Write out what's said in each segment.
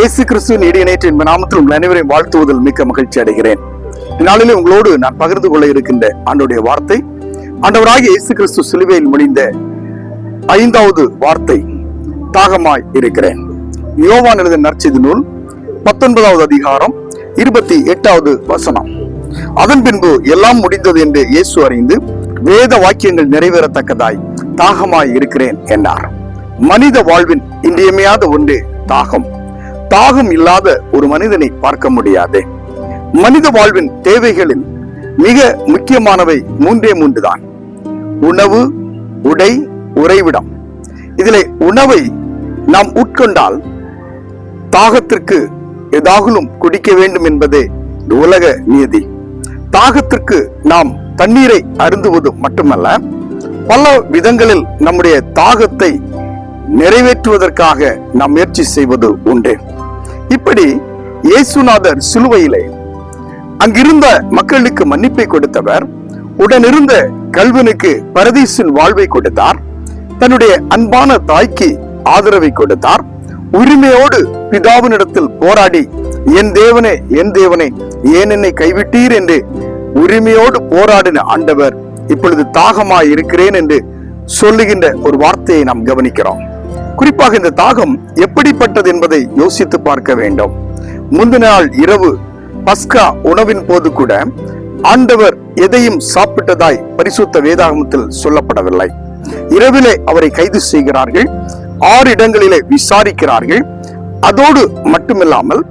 இயேசு கிறிஸ்துவின் இடையினேற்று என்ப நாமத்தில் உங்கள் அனைவரையும் வாழ்த்துவதில் மிக்க மகிழ்ச்சி அடைகிறேன். இந்நாளிலே உங்களோடு நான் பகிர்ந்து கொள்ள இருக்கின்ற ஆண்டோடைய வார்த்தை ஆண்டவராகிய இயேசு கிறிஸ்து சிலுவையில் முடிந்த ஐந்தாவது வார்த்தை தாகமாய் இருக்கிறேன். யோவான் எழுத நற்செய்தி நூல் பத்தொன்பதாவது அதிகாரம் இருபத்தி எட்டாவது வசனம். அதன் பின்பு எல்லாம் முடிந்தது என்று இயேசு அறிந்து வேத வாக்கியங்கள் நிறைவேறத்தக்கதாய் தாகமாய் இருக்கிறேன் என்றார். மனித வாழ்வின் இன்றியமையாத ஒன்று தாகம். தாகம் இல்லாத ஒரு மனிதனை பார்க்க முடியாது. மனித வாழ்வின் தேவைகளில் மிக முக்கியமானவை மூன்றே தான் உணவு உடை உறைவிடம். இதில் உணவை நாம் உட்கொண்டால் தாகத்திற்கு ஏதாகலும் குடிக்க வேண்டும் என்பதே உலக நியதி தாகத்திற்கு நாம் தண்ணீரை அருந்துவது மட்டுமல்ல பல விதங்களில் நம்முடைய தாகத்தை நிறைவேற்றுவதற்காக நாம் முயற்சி செய்வது உண்டு. இப்படி இயேசுநாதர் சிலுவையிலே அங்கிருந்த மக்களுக்கு மன்னிப்பை கொடுத்தவர் உடனிருந்த கல்வனுக்கு பரதீசின் வாழ்வை கொடுத்தார் தன்னுடைய அன்பான தாய்க்கு ஆதரவை கொடுத்தார் உரிமையோடு பிதாவினிடத்தில் போராடி என் தேவனே என் தேவனே ஏன் என்னை கைவிட்டீர்? என்று உரிமையோடு போராடின ஆண்டவர் இப்பொழுது தாகமாய் இருக்கிறேன் என்று சொல்லுகின்ற ஒரு வார்த்தையை நாம் கவனிக்கிறோம். குறிப்பாக இந்த தாகம் எப்படிப்பட்டது என்பதை யோசித்து பார்க்க வேண்டும். முந்தின நாள் இரவு பஸ்கா உணவின் போது கூட ஆண்டவர் எதையும் சாப்பிட்டதாய் பரிசுத்த வேதாகமத்தில் சொல்லப்படவில்லை. இரவிலே அவரை கைது செய்கிறார்கள் ஆறு இடங்களிலே விசாரிக்கிறார்கள். அதோடு மட்டுமில்லாமல்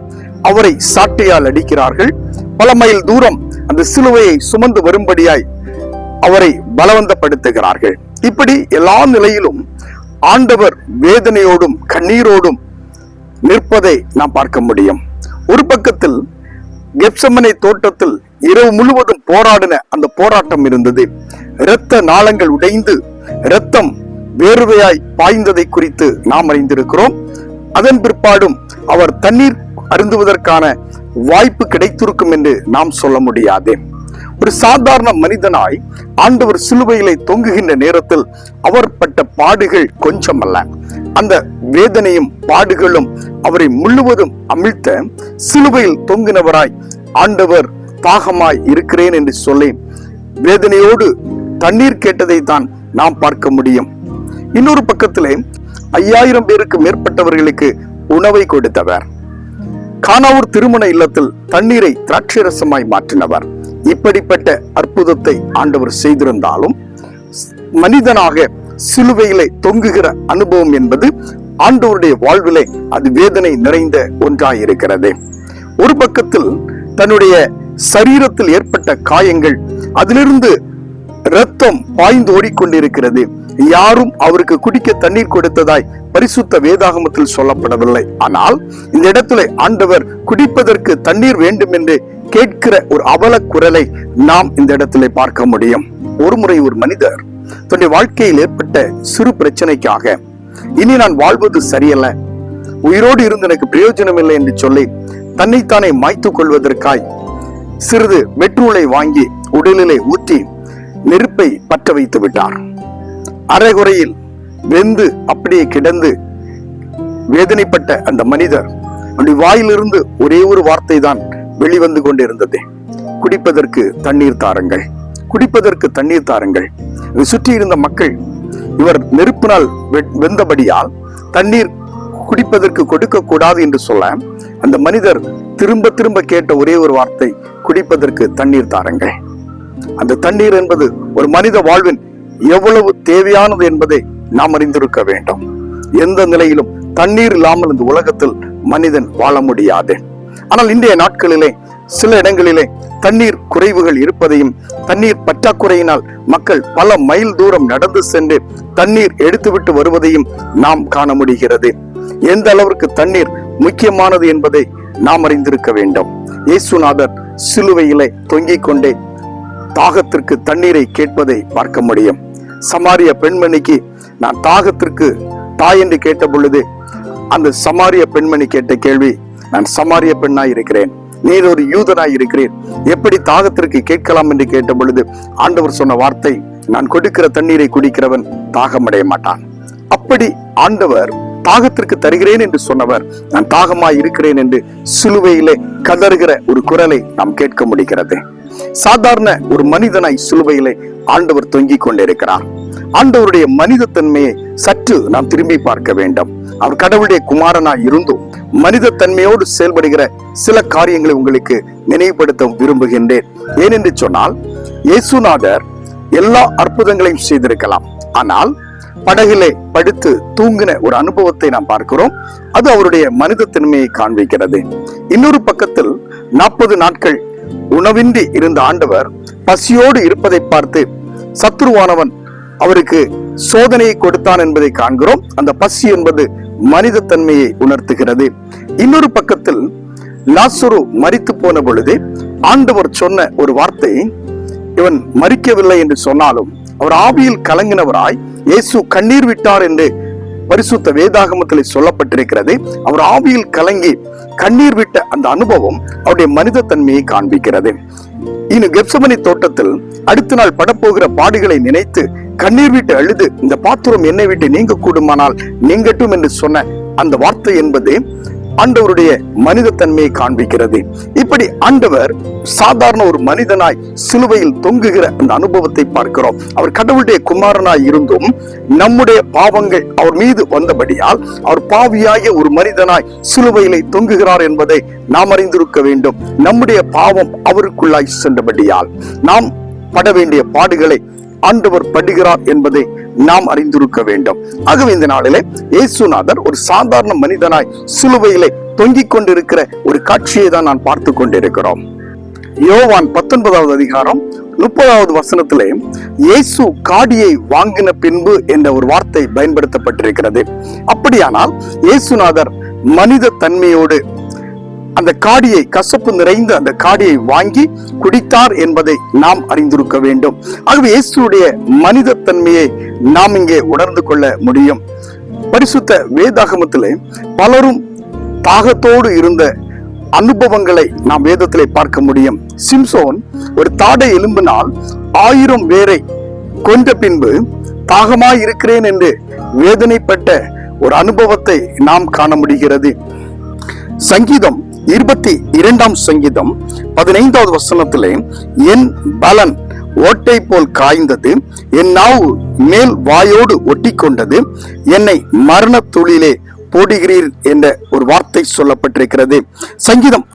அவரை சாட்டையால் அடிக்கிறார்கள். பல மைல் தூரம் அந்த சிலுவையை சுமந்து வரும்படியாய் அவரை பலவந்தப்படுத்துகிறார்கள். இப்படி எல்லா நிலையிலும் ஆண்டவர் வேதனையோடும் கண்ணீரோடும் நிற்பதை நாம் பார்க்க முடியும். ஒரு பக்கத்தில் கெப்சமனை தோட்டத்தில் இரவு முழுவதும் போராடின அந்த போராட்டம் இருந்தது. இரத்த நாளங்கள் உடைந்து இரத்தம் வேர்வையாய் பாய்ந்ததை குறித்து நாம் அறிந்திருக்கிறோம். அதன் பிற்பாடும் அவர் தண்ணீர் அருந்துவதற்கான வாய்ப்பு கிடைத்திருக்கும் என்று நாம் சொல்ல முடியாது. ஒரு சாதாரண மனிதனாய் ஆண்டவர் சிலுவையிலே தொங்குகின்ற நேரத்தில் அவர் பட்ட பாடுகள் கொஞ்சமல்ல. அந்த வேதனையும் பாடுகளும் அவரை முழுவதும் அமிழ்த்த சிலுவையில் தொங்கினவராய் ஆண்டவர் தாகமாய் இருக்கிறேன் என்று சொல்லி வேதனையோடு தண்ணீர் கேட்டதை தான் நாம் பார்க்க முடியும். இன்னொரு பக்கத்திலே ஐயாயிரம் பேருக்கு மேற்பட்டவர்களுக்கு உணவை கொடுத்தவர். கானாவூர் திருமண இல்லத்தில் தண்ணீரை திராட்சரசமாய் மாற்றினவர். இப்படிப்பட்ட அற்புதத்தை ஆண்டவர் செய்திருந்தாலும் மனிதனாக சிலுவையிலே தொங்குகிற அனுபவம் என்பது ஆண்டவருடைய வாழ்விலே அது வேதனை நிறைந்த ஒன்றாயிருக்கிறது. ஒரு பக்கத்தில் தன்னுடைய சரீரத்தில் ஏற்பட்ட காயங்கள் அதிலிருந்து ரத்தம் பாய்ந்து ஓடிக்கொண்டிருக்கிறது. யாரும் அவருக்கு குடிக்க தண்ணீர் கொடுத்ததாய் பரிசுத்த வேதாகமத்தில் சொல்லப்படவில்லை. ஆனால் இந்த இடத்துல ஆண்டவர் குடிப்பதற்கு தண்ணீர் வேண்டும் என்று கேட்கிற ஒரு அவல குரலை நாம் இந்த இடத்துல பார்க்க முடியும். ஒருமுறை ஒரு மனிதர் தன்னுடைய வாழ்க்கையில் ஏற்பட்ட சிறு பிரச்சனைக்காக இனி நான் வாழ்வது சரியல்ல. உயிரோடு இருந்து எனக்கு பிரயோஜனம் இல்லை என்று சொல்லி தன்னைத்தானே மாய்த்துக் கொள்வதற்காய் சிறிது வெற்றூளை வாங்கி உடலிலே ஊற்றி நெருப்பை பற்ற வைத்து விட்டார். அரைகுறையில் வெந்து அப்படியே கிடந்து வேதனைப்பட்ட அந்த மனிதர் அப்படி வாயிலிருந்து ஒரே ஒரு வார்த்தை தான் வெளிவந்து கொண்டிருந்தது. குடிப்பதற்கு தண்ணீர் தாருங்கள். குடிப்பதற்கு தண்ணீர் தாருங்கள். சுற்றி இருந்த மக்கள் இவர் நெருப்பினால் வெந்தபடியால் தண்ணீர் குடிப்பதற்கு கொடுக்க கூடாது என்று சொல்ல அந்த மனிதர் திரும்ப திரும்ப கேட்ட ஒரே ஒரு வார்த்தை குடிப்பதற்கு தண்ணீர் தாருங்கள். அந்த தண்ணீர் என்பது ஒரு மனித வாழ்வின் எவ்வளவு தேவையானது என்பதை நாம் அறிந்திருக்க வேண்டும். எந்த நிலையிலும் தண்ணீர் இல்லாமல் இந்த உலகத்தில் மனிதன் வாழ முடியாது. ஆனால் இன்றைய நாட்களிலே சில இடங்களிலே தண்ணீர் குறைவுகள் இருப்பதையும் தண்ணீர் பற்றாக்குறையினால் மக்கள் பல மைல் தூரம் நடந்து சென்று தண்ணீர் எடுத்துவிட்டு வருவதையும் நாம் காண முடிகிறது. எந்த அளவிற்கு தண்ணீர் முக்கியமானது என்பதை நாம் அறிந்திருக்க வேண்டும். இயேசுநாதர் சிலுவையிலே தொங்கிக் கொண்டே தாகத்திற்கு தண்ணீரை கேட்பதை பார்க்க முடியும். சமாரிய பெண்மணிக்கு நான் தாகத்திற்கு தாய் என்று கேட்ட பொழுது அந்த சமாரிய பெண்மணி கேட்ட கேள்வி நான் சமாரிய பெண்ணாய் இருக்கிறேன். நீர் ஒரு யூதனாய் இருக்கிறேன் எப்படி தாகத்திற்கு கேட்கலாம் என்று கேட்ட பொழுது ஆண்டவர் சொன்ன வார்த்தை நான் கொடுக்கிற தண்ணீரை குடிக்கிறவன் தாகமடைய மாட்டான். அப்படி ஆண்டவர் தாகத்திற்கு தருகிறேன் என்று சொன்னவர் நான் தாகமாய் இருக்கிறேன் என்று சிலுவையிலே கதறுகிற ஒரு குரலை நாம் கேட்க முடிகிறது. சாதாரண ஒரு மனிதனாய் சிலுவையிலே ஆண்டவர் தொங்கிக் கொண்டிருக்கிறார். ஆண்டவருடைய மனித தன்மையை சற்று நாம் திரும்பி பார்க்க வேண்டும். அவர் கடவுளுடைய குமாரனாய் இருந்தும் மனித தன்மையோடு செயல்படுகிற சில காரியங்களை உங்களுக்கு நினைவுபடுத்த விரும்புகின்றேன். ஏனென்று சொன்னால் இயேசுநாதர் எல்லா அற்புதங்களையும் செய்திருக்கலாம். ஆனால் படகிலே படுத்து தூங்கின ஒரு அனுபவத்தை நாம் பார்க்கிறோம். அது அவருடைய மனித தன்மையை காண்பிக்கிறது. இன்னொரு பக்கத்தில் நாற்பது நாட்கள் உணவின்றி இருந்த ஆண்டவர் பசியோடு இருப்பதை பார்த்து சத்ருவானவன் அவருக்கு சோதனையை கொடுத்தான் என்பதை காண்கிறோம். அந்த பசி என்பது மனித தன்மையை உணர்த்துகிறது. இன்னொரு பக்கத்தில் லாசுரு மறித்து போன பொழுது ஆண்டவர் சொன்ன ஒரு வார்த்தை இவன் மறிக்கவில்லை என்று சொன்னாலும் அவர் ஆவியில் கலங்கினவராய் இயேசு கண்ணீர் விட்டார் என்று பரிசுத்த வேதாகமத்தில் சொல்லப்பட்டிருக்கிறது. அவர் ஆவியில் கலங்கி கண்ணீர் விட்ட அந்த அனுபவம் அவருடைய மனித தன்மையை காண்பிக்கிறது. இன்னும் கெப்சமனி தோட்டத்தில் அடுத்த நாள் படப்போகிற பாடுகளை நினைத்து கண்ணீர் விட்டு அழுது இந்த பாத்திரம் என்னை விட்டு நீங்க கூடுமானால் நீங்கட்டும் என்று சொன்ன அந்த வார்த்தை என்பது ஆண்டவருடைய மனித தன்மையை காண்பிக்கிறது. இப்படி ஆண்டவர் சாதாரண ஒரு மனிதனாய் சிலுவையில் தொங்குகிற அந்த அனுபவத்தை பார்க்கிறோம். அவர் கடவுளுடைய குமாரனாய் இருந்தும் நம்முடைய பாவங்கள் அவர் மீது வந்தபடியால் அவர் பாவியாகிய ஒரு மனிதனாய் சிலுவையிலே தொங்குகிறார் என்பதை நாம் அறிந்திருக்க வேண்டும். நம்முடைய பாவம் அவருக்குள்ளாய் சென்றபடியால் நாம் பட வேண்டிய பாடுகளை ஆண்டவர் படுகிறார் என்பதை நாம் அறிந்திருக்க வேண்டும். ஆகவே இந்த நாளிலே இயேசுநாதர் ஒரு சாதாரண மனிதனாய் சிலுவையிலே தொங்கிக் கொண்டிருக்கிற ஒரு காட்சியை தான் நான் பார்த்து கொண்டிருக்கிறோம். யோவான் பத்தொன்பதாவது அதிகாரம் முப்பதாவது வசனத்திலே இயேசு காடியை வாங்கின பின்பு என்ற ஒரு வார்த்தை பயன்படுத்தப்பட்டிருக்கிறது. அப்படியானால் இயேசுநாதர் மனித தன்மையோடு அந்த காடியை கசப்பு நிறைந்த அந்த காடியை வாங்கி குடித்தார் என்பதை நாம் அறிந்திருக்க வேண்டும். ஆகவே இயேசுடைய மனித தன்மையை நாம் இங்கே உணர்ந்து கொள்ள முடியும். பரிசுத்த வேதாகமத்திலே பலரும் தாகத்தோடு இருந்த அனுபவங்களை நாம் வேதத்திலே பார்க்க முடியும். சிம்சோன் ஒரு தாடை எலும்பினால் ஆயிரம் பேரை கொண்ட பின்பு தாகமாய் இருக்கிறேன் என்று வேதனைப்பட்ட ஒரு அனுபவத்தை நாம் காண முடிகிறது. சங்கீதம் இருபத்தி இரண்டாம் சங்கீதம் பதினைந்தாவது வசனத்திலே என் பலன் ஓட்டை போல் காய்ந்தது என் நாவு மேல் வாயோடு ஒட்டி கொண்டது என்னை மரண தொழிலே போடுகிறீர் என்ற ஒரு வார்த்தை சொல்லப்பட்டிருக்கிறது. சங்கீதம்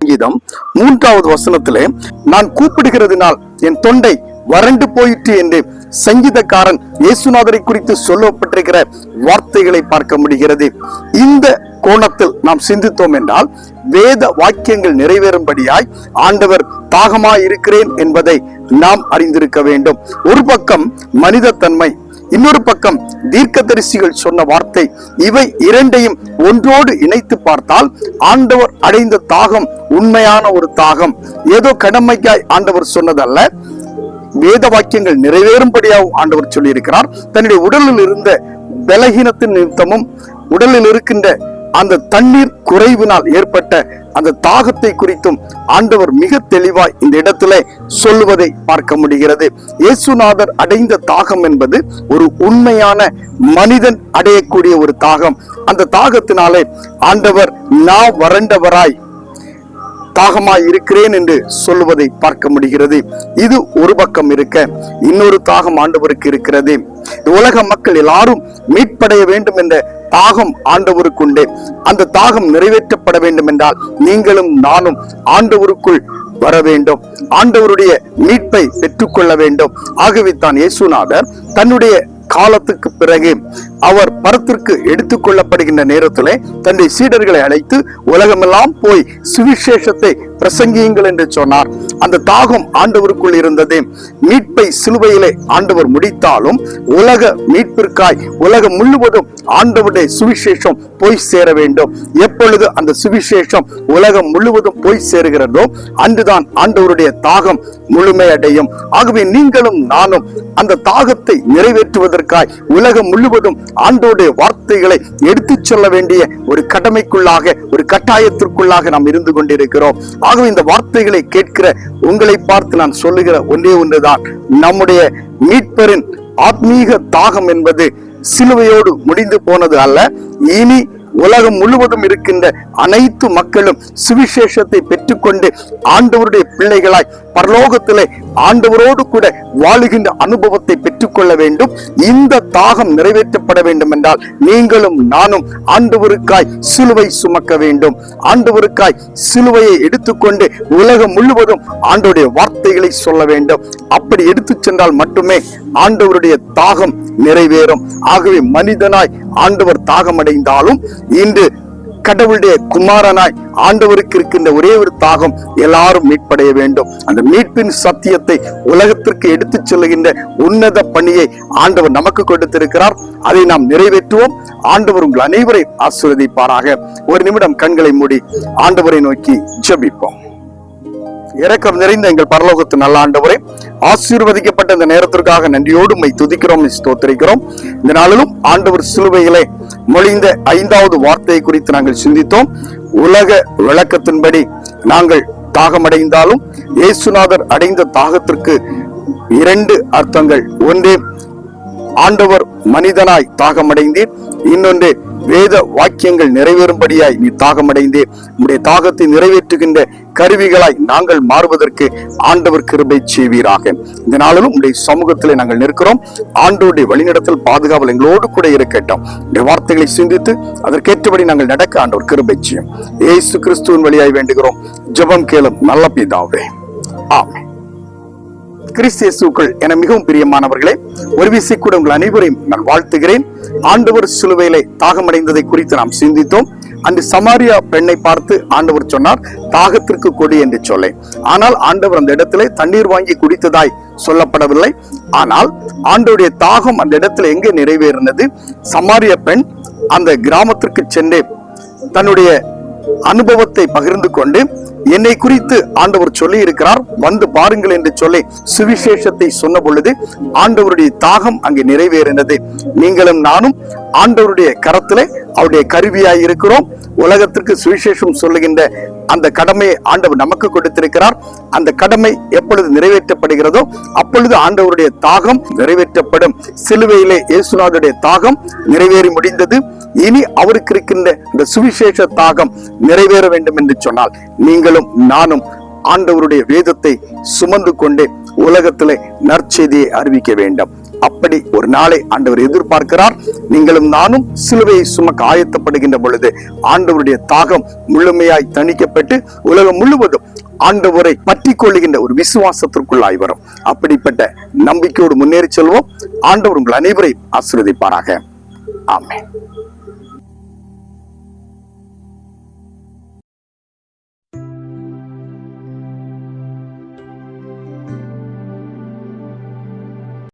சங்கீதம் மூன்றாவது வசனத்திலே நான் கூப்பிடுகிறதுனால் என் தொண்டை வறண்டு போயிற்று என்று சங்கீதக்காரன் இயேசுநாதரை குறித்து சொல்லப்பட்டிருக்கிற வார்த்தைகளை பார்க்க முடிகிறது. இந்த கோணத்தில் நாம் சிந்தித்தோம் என்றால் வேத வாக்கியங்கள் நிறைவேறும்படியாய் ஆண்டவர் தாகமாய் இருக்கிறேன் என்பதை நாம் அறிந்திருக்க வேண்டும். ஒரு பக்கம் மனித தன்மை இன்னொரு பக்கம் தீர்க்கதரிசிகள் சொன்ன வார்த்தை இவை இரண்டையும் ஒன்றோடு இணைத்து பார்த்தால் ஆண்டவர் அடைந்த தாகம் உண்மையான ஒரு தாகம். ஏதோ கடமைக்காய் ஆண்டவர் சொன்னதல்ல வேத வாக்கியங்கள் நிறைவேறும்படியாகவும் ஆண்டவர் சொல்லியிருக்கிறார். தன்னுடைய உடலில் இருந்த பலகீனத்தின் நிமித்தமும் உடலில் இருக்கின்ற அந்த தண்ணீர் குறைவினால் ஏற்பட்ட அந்த தாகத்தை குறித்தும் ஆண்டவர் மிக தெளிவாய் இந்த இடத்திலே சொல்லுவதை பார்க்க முடிகிறது. இயேசுநாதர் அடைந்த தாகம் என்பது ஒரு உண்மையான மனிதன் அடையக்கூடிய ஒரு தாகம். அந்த தாகத்தினாலே ஆண்டவர் நான் வறண்டவராய் தாகமாய் இருக்கிறேன் என்று சொல்லுவதை பார்க்க முடிகிறது. இது ஒரு பக்கம் இருக்க இன்னொரு தாகம் ஆண்டவருக்கு இருக்கிறது. உலக மக்கள் எல்லாரும் மீட்படைய வேண்டும் என்ற தாகம் ஆண்டவருக்குண்டே அந்த தாகம் நிறைவேற்றப்பட வேண்டும் என்றால் நீங்களும் நானும் ஆண்டவருக்குள் வர வேண்டும். ஆண்டவருடைய மீட்பை பெற்றுக்கொள்ள வேண்டும். ஆகவே தான் இயேசுநாதர் தன்னுடைய காலத்துக்கு பிறகு அவர் பரத்திற்கு எடுத்துக் கொள்ளப்படுகின்ற நேரத்திலே தன்னுடைய சீடர்களை அழைத்து உலகமெல்லாம் போய் சுவிசேஷத்தை பிரசங்கியுங்கள் என்று சொன்னார். அந்த தாகம் ஆண்டவருக்குள் இருந்தது. மீட்பை சிலுவையிலே ஆண்டவர் முடித்தாலும் உலக மீட்பிற்காய் உலகம் முழுவதும் ஆண்டவருடைய சுவிசேஷம் போய் சேர வேண்டும். எப்பொழுது அந்த சுவிசேஷம் உலகம் முழுவதும் போய் சேருகிறதோ அன்றுதான் ஆண்டவருடைய தாகம் முழுமையடையும். ஆகவே நீங்களும் நானும் அந்த தாகத்தை செய்வதற்காய் உலகம் முழுவதும் ஆண்டோடைய வார்த்தைகளை எடுத்துச் சொல்ல வேண்டிய ஒரு கடமைக்குள்ளாக ஒரு கட்டாயத்திற்குள்ளாக நாம் இருந்து கொண்டிருக்கிறோம். ஆகவே இந்த வார்த்தைகளை கேட்கிற உங்களை பார்த்து நான் சொல்லுகிற ஒன்றே ஒன்றுதான். நம்முடைய மீட்பரின் ஆத்மீக தாகம் என்பது சிலுவையோடு முடிந்து போனது அல்ல. இனி உலகம் முழுவதும் இருக்கின்ற அனைத்து மக்களும் சுவிசேஷத்தை பெற்றுக்கொண்டு ஆண்டவருடைய பிள்ளைகளாய் பரலோகத்திலே ஆண்டவரோடு கூட வாழுகின்ற அனுபவத்தை பெற்றுக்கொள்ள வேண்டும். இந்த தாகம் நிறைவேற்றப்பட வேண்டும் என்றால் நீங்களும் நானும் ஆண்டவருக்காய் சிலுவை சுமக்க வேண்டும். ஆண்டவருக்காய் சிலுவையை எடுத்துக்கொண்டு உலகம் முழுவதும் ஆண்டவருடைய வார்த்தைகளை சொல்ல வேண்டும். அப்படி எடுத்துச் சென்றால் மட்டுமே ஆண்டவருடைய தாகம் நிறைவேறும். ஆகவே மனிதனாய் ஆண்டவர் தாகம் அடைந்தாலும் இன்று கடவுளுடைய குமாரனாய் ஆண்டவருக்கு இருக்கின்ற ஒரே ஒரு தாகம் எல்லாரும் மீட்படைய வேண்டும். அந்த மீட்பின் சத்தியத்தை உலகத்திற்கு எடுத்துச் செல்லுகின்ற உன்னத பணியை ஆண்டவர் நமக்கு கொடுத்திருக்கிறார். அதை நாம் நிறைவேற்றுவோம். ஆண்டவர் உங்கள் அனைவரை ஆசீர்வதிப்பாராக. ஒரு நிமிடம் கண்களை மூடி ஆண்டவரை நோக்கி ஜபிப்போம். இரக்கம் நிறைந்த எங்கள் பரலோகத்து நல்ல ஆண்டவரே ஆசீர்வதிக்கப்பட்ட இந்த நேரத்திற்காக நன்றியோடு மை துதிக்கிறோம் ஸ்தோத்திரிக்கிறோம். இந்த நாளிலும் ஆண்டவர் சிலுவையிலே மொழிந்த ஐந்தாவது வார்த்தையை குறித்து நாங்கள் சிந்தித்தோம். உலக விளக்கத்தின்படி நாங்கள் தாகமடைந்தாலும் இயேசுநாதர் அடைந்த தாகத்திற்கு இரண்டு அர்த்தங்கள். ஒன்று ஆண்டவர் மனிதனாய் தாகமடைந்தீர். இன்னொன்று வேத வாக்கியங்கள் நிறைவேறும்படியாய் நீ தாகமடைந்தீர் உடைய தாகத்தை நிறைவேற்றுகின்ற கருவிகளாய் நாங்கள் மாறுவதற்கு ஆண்டவர் கிருபை செய்வீராக. இந்த நாளிலும் உடைய சமூகத்திலே நாங்கள் நிற்கிறோம். ஆண்டோடைய வழிநடத்தல் பாதுகாவல் எங்களோடு கூட இருக்கட்டும். இந்த வார்த்தைகளை சிந்தித்து அதற்கேற்றபடி நாங்கள் நடக்க ஆண்டவர் கிருபை செய்யும். ஏசு கிறிஸ்துவின் வழியாய் வேண்டுகிறோம். ஜெபம் கேளும் நல்ல பிதாவே. ஆமென் கிறிஸ்தியசுக்கள் என மிகவும் பிரியமானவர்களே ஒரு விசை கூட உங்கள் அனைவரையும் நான் வாழ்த்துகிறேன். ஆண்டவர் சிலுவையிலே தாகமடைந்ததை குறித்து நாம் சிந்தித்தோம். அன்று சமாரியா பெண்ணை பார்த்து ஆண்டவர் சொன்னார் தாகத்திற்கு கொடி என்று சொல்லை. ஆனால் ஆண்டவர் அந்த இடத்திலே தண்ணீர் வாங்கி குடித்ததாய் சொல்லப்படவில்லை. ஆனால் ஆண்டவுடைய தாகம் அந்த இடத்துல எங்கே நிறைவேறினது? சமாரிய பெண் அந்த கிராமத்திற்கு சென்றே தன்னுடைய அனுபவத்தை பகிர்ந்து கொண்டு என்னை குறித்து ஆண்டவர் சொல்லி இருக்கிறார் வந்து பாருங்கள் என்று சொல்லி சுவிசேஷத்தை சொன்ன பொழுது ஆண்டவருடைய தாகம் அங்கே நிறைவேறினது. நீங்களும் நானும் ஆண்டவருடைய கரத்திலே அவருடைய கருவியாய் இருக்கிறோம். உலகத்திற்கு சுவிசேஷம் சொல்லுகின்ற அந்த கடமையை ஆண்டவர் நமக்கு கொடுத்திருக்கிறார். அந்த கடமை எப்பொழுது நிறைவேற்றப்படுகிறதோ அப்பொழுது ஆண்டவருடைய தாகம் நிறைவேற்றப்படும். சிலுவையிலே இயேசுநாதருடைய தாகம் நிறைவேறி முடிந்தது. இனி அவருக்கு இருக்கின்ற இந்த சுவிசேஷ தாகம் நிறைவேற வேண்டும் என்று சொன்னால் நீங்களும் நானும் ஆண்டவருடைய வேதத்தை சுமந்து கொண்டே உலகத்திலே நற்செய்தியை அறிவிக்க வேண்டும். அப்படி ஒரு நாளை ஆண்டவர் எதிர்பார்க்கிறார். நீங்களும் நானும் சிலுவையை சுமக்க ஆயத்தப்படுகின்ற பொழுது ஆண்டவருடைய தாகம் முழுமையாய் தணிக்கப்பட்டு உலகம் முழுவதும் ஆண்டவரை பற்றி கொள்ளுகின்ற ஒரு விசுவாசத்திற்குள்ளாய் வரும். அப்படிப்பட்ட நம்பிக்கையோடு முன்னேறி செல்வோம். ஆண்டவர் உங்கள் அனைவரையும் ஆசீர்வதிப்பாராக. ஆமே